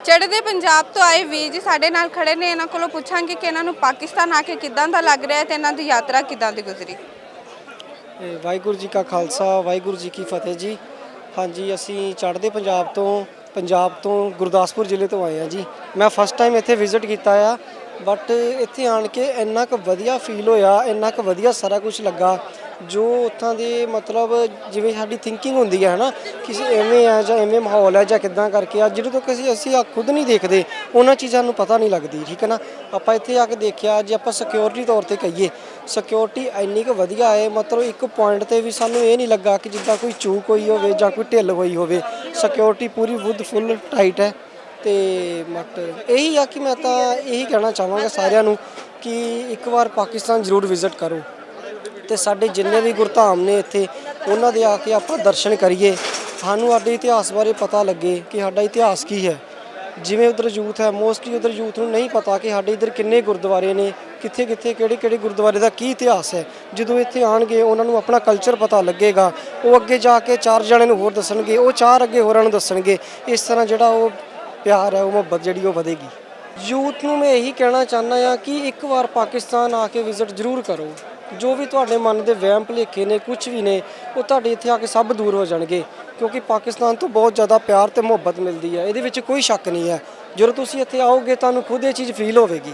ਚੜ੍ਹਦੇ ਪੰਜਾਬ ਤੋਂ ਆਏ ਵੀਰ ਜੀ ਸਾਡੇ ਨਾਲ ਖੜੇ ਨੇ। ਇਹਨਾਂ ਕੋਲੋਂ ਪੁੱਛਾਂਗੇ ਕਿ ਇਹਨਾਂ ਨੂੰ ਪਾਕਿਸਤਾਨ ਆ ਕੇ ਕਿੱਦਾਂ ਦਾ ਲੱਗ ਰਿਹਾ ਹੈ ਤੇ ਇਹਨਾਂ ਦੀ ਯਾਤਰਾ ਕਿੱਦਾਂ ਦੀ ਗੁਜ਼ਰੀ? ਇਹ ਵਾਹਿਗੁਰੂ ਜੀ ਕਾ ਖਾਲਸਾ, ਵਾਹਿਗੁਰੂ ਜੀ ਕੀ ਫਤਿਹ ਜੀ। ਹਾਂਜੀ, ਅਸੀਂ ਚੜ੍ਹਦੇ ਪੰਜਾਬ ਤੋਂ ਪੰਜਾਬ ਤੋਂ ਗੁਰਦਾਸਪੁਰ ਜ਼ਿਲ੍ਹੇ ਤੋਂ ਆਏ ਹਾਂ ਜੀ। ਮੈਂ ਫਸਟ ਟਾਈਮ ਇੱਥੇ ਵਿਜ਼ਿਟ ਕੀਤਾ ਆ ਬਟ ਇੱਥੇ ਆਣ ਕੇ ਇੰਨਾ ਕੁ ਵਧੀਆ ਫੀਲ ਹੋਇਆ, ਇੰਨਾ ਕੁ ਵਧੀਆ ਸਾਰਾ ਕੁਝ ਲੱਗਾ, ਜੋ ਉੱਥਾਂ ਦੇ ਮਤਲਬ ਜਿਵੇਂ ਸਾਡੀ ਥਿੰਕਿੰਗ ਹੁੰਦੀ ਹੈ ਹਨਾ, ਕਿ ਐਵੇਂ ਆ ਜਾਂ ਐਵੇਂ ਮਾਹੌਲ ਹੈ ਜਾਂ ਕਿੱਦਾਂ ਕਰਕੇ ਆ ਜਦੋਂ ਤੱਕ ਅਸੀਂ ਅਸੀਂ ਖੁਦ ਨਹੀਂ ਦੇਖਦੇ, ਉਹਨਾਂ ਚੀਜ਼ਾਂ ਨੂੰ ਪਤਾ ਨਹੀਂ ਲੱਗਦੀ, ਠੀਕ ਹੈ ਨਾ? ਆਪਾਂ ਇੱਥੇ ਆ ਕੇ ਦੇਖਿਆ, ਜੇ ਆਪਾਂ ਸਿਕਿਉਰਿਟੀ ਤੌਰ ਤੇ ਕਹੀਏ ਸਿਕਿਉਰਿਟੀ ਇੰਨੀ ਕੁ ਵਧੀਆ ਹੈ, ਮਤਲਬ ਇੱਕ ਪੁਆਇੰਟ ਤੇ ਵੀ ਸਾਨੂੰ ਇਹ ਨਹੀਂ ਲੱਗਾ ਕਿ ਜਿੱਦਾਂ ਕੋਈ ਚੂਕ ਹੋਈ ਹੋਵੇ ਜਾਂ ਕੋਈ ਢਿੱਲ ਹੋਈ ਹੋਵੇ ਸਿਕਿਉਰਿਟੀ ਪੂਰੀ ਵੁੱਧ ਫੁੱਲ ਟਾਈਟ ਹੈ। ਤੇ ਮਟ ਇਹੀ ਆ ਕਿ ਮੈਂ ਤਾਂ ਇਹੀ ਕਹਿਣਾ ਚਾਹਾਂਗਾ ਸਾਰਿਆਂ ਨੂੰ ਕਿ ਇੱਕ ਵਾਰ ਪਾਕਿਸਤਾਨ ਜ਼ਰੂਰ ਵਿਜ਼ਿਟ ਕਰੋ। ਤੇ ਸਾਡੇ ਜਿੰਨੇ ਵੀ ਗੁਰਧਾਮ ਨੇ ਇੱਥੇ, ਉਹਨਾਂ ਦੇ ਆ ਕੇ ਆਪਾਂ ਦਰਸ਼ਨ ਕਰੀਏ। ਸਾਨੂੰ ਸਾਡੇ ਇਤਿਹਾਸ ਬਾਰੇ ਪਤਾ ਲੱਗੇ ਕਿ ਸਾਡਾ ਇਤਿਹਾਸ ਕੀ ਹੈ। ਜਿਵੇਂ ਉਧਰ ਯੂਥ ਹੈ ਮੋਸਟਲੀ ਉਧਰ ਯੂਥ ਨੂੰ ਨਹੀਂ ਪਤਾ ਕਿ ਸਾਡੇ ਇਧਰ ਕਿੰਨੇ ਗੁਰਦੁਆਰੇ ਨੇ ਕਿੱਥੇ ਕਿੱਥੇ ਕਿਹੜੇ ਕਿਹੜੇ ਗੁਰਦੁਆਰੇ ਦਾ ਕੀ ਇਤਿਹਾਸ ਹੈ। ਜਦੋਂ ਇੱਥੇ ਆਣਗੇ ਉਹਨਾਂ ਨੂੰ ਆਪਣਾ ਕਲਚਰ ਪਤਾ ਲੱਗੇਗਾ। ਉਹ ਅੱਗੇ ਜਾ ਕੇ ਚਾਰ ਜਣਿਆਂ ਨੂੰ ਹੋਰ ਦੱਸਣਗੇ, ਉਹ ਚਾਰ ਅੱਗੇ ਹੋਰਾਂ ਨੂੰ ਦੱਸਣਗੇ। ਇਸ ਤਰ੍ਹਾਂ ਜਿਹੜਾ ਉਹ ਪਿਆਰ ਹੈ, ਉਹ ਮੁਹੱਬਤ ਜਿਹੜੀ ਉਹ ਵਧੇਗੀ। ਯੂਥ ਨੂੰ ਮੈਂ ਇਹੀ ਕਹਿਣਾ ਚਾਹੁੰਦਾ ਆ ਕਿ ਇੱਕ ਵਾਰ ਪਾਕਿਸਤਾਨ ਆ ਕੇ ਵਿਜ਼ਿਟ ਜ਼ਰੂਰ ਕਰੋ। ਜੋ ਵੀ ਤੁਹਾਡੇ ਮਨ ਦੇ ਵਹਿਮ ਭੁਲੇਖੇ ਨੇ ਕੁਝ ਵੀ ਨੇ, ਉਹ ਤੁਹਾਡੇ ਇੱਥੇ ਆ ਕੇ ਸਭ ਦੂਰ ਹੋ ਜਾਣਗੇ। ਕਿਉਂਕਿ ਪਾਕਿਸਤਾਨ ਤੋਂ ਬਹੁਤ ਜ਼ਿਆਦਾ ਪਿਆਰ ਤੇ ਮੁਹੱਬਤ ਮਿਲਦੀ ਹੈ। ਇਹਦੇ ਵਿੱਚ ਕੋਈ ਸ਼ੱਕ ਨਹੀਂ ਹੈ। ਜਦੋਂ ਤੁਸੀਂ ਇੱਥੇ ਆਓਗੇ, ਤੁਹਾਨੂੰ ਖੁਦ ਇਹ ਚੀਜ਼ ਫੀਲ ਹੋਵੇਗੀ।